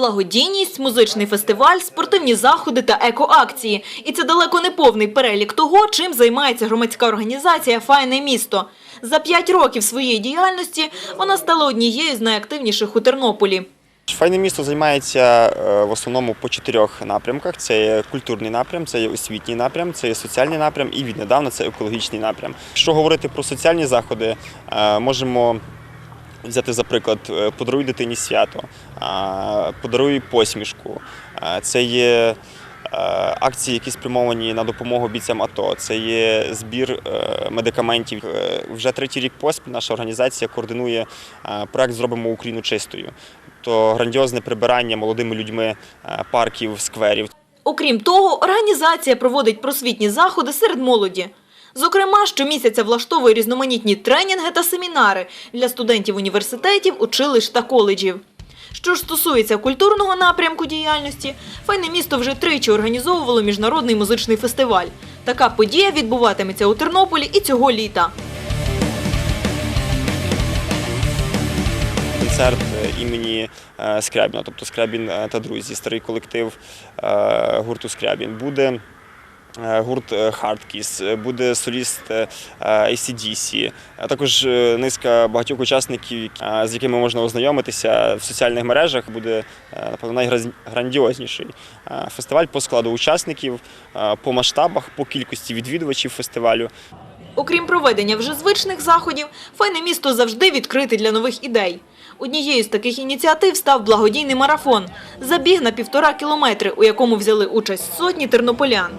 Благодійність, музичний фестиваль, спортивні заходи та екоакції. І це далеко не повний перелік того, чим займається громадська організація «Файне місто». За п'ять років своєї діяльності вона стала однією з найактивніших у Тернополі. Файне місто займається е, в основному по чотирьох напрямках: це є культурний напрям, це є освітній напрям, це є соціальний напрям і віднедавна це екологічний напрям. Якщо говорити про соціальні заходи, е, можемо взяти за приклад е, подаруй дитині свято, подаруй посмішку. Це є е, акції, які спрямовані на допомогу бійцям АТО. Це є збір е, медикаментів. Вже третій рік поспіль наша організація координує проект Зробимо Україну чистою. То грандіозне прибирання молодими людьми парків, скверів. Окрім того, організація проводить просвітні заходи серед молоді. Зокрема, щомісяця влаштовує різноманітні тренінги та семінари для студентів університетів, училищ та коледжів. Що ж стосується культурного напрямку діяльності, файне місто вже тричі організовувало міжнародний музичний фестиваль. Така подія відбуватиметься у Тернополі і цього літа. концерт е, імені е, Скрябіна, тобто Скрябін е, та друзі, старий колектив гурту Скрябін. Буде гурт е, Hardkiss, е, буде соліст е, ACDC, а також е, низка багатьох учасників, е, з якими можна ознайомитися в соціальних мережах. Буде е, напевно найграндіозніший е, фестиваль по складу учасників, е, по масштабах, по кількості відвідувачів фестивалю. Окрім проведення вже звичних заходів, файне місто завжди відкрите для нових ідей. Однією з таких ініціатив став благодійний марафон – забіг на півтора кілометри, у якому взяли участь сотні тернополян.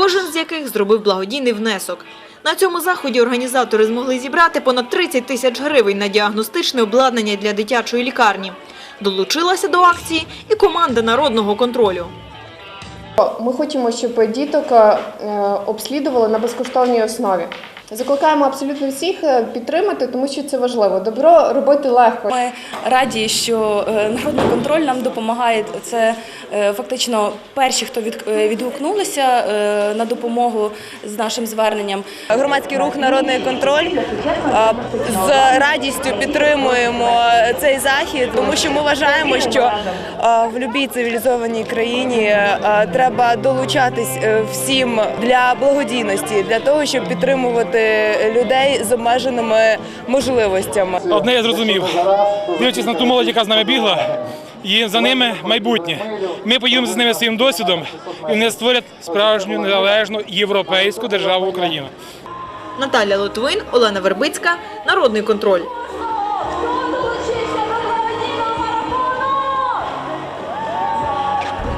Кожен з яких зробив благодійний внесок. На цьому заході організатори змогли зібрати понад 30 тисяч гривень на діагностичне обладнання для дитячої лікарні. Долучилася до акції і команда народного контролю. Ми хочемо, щоб діток е, обслідували на безкоштовній основі. Закликаємо абсолютно всіх е, підтримати, тому що це важливо. Добро робити легко. Ми раді, що е, народний контроль нам допомагає. Це е, фактично перші, хто від- відгукнулися на допомогу з нашим зверненням. Громадський рух Народний контроль з радістю підтримуємо цей захід, тому що ми вважаємо, що в будь-якій цивілізованій країні треба долучатись всім для благодійності, для того, щоб підтримувати людей з обмеженими можливостями. Одне я зрозумів. Дивлячись на ту молодь, яка з нами бігла, і за ними майбутнє. Ми поділимося з ними своїм досвідом, і вони створять справжню незалежну європейську державу Україну. Наталя Литвин, Олена Вербицька, Народний контроль.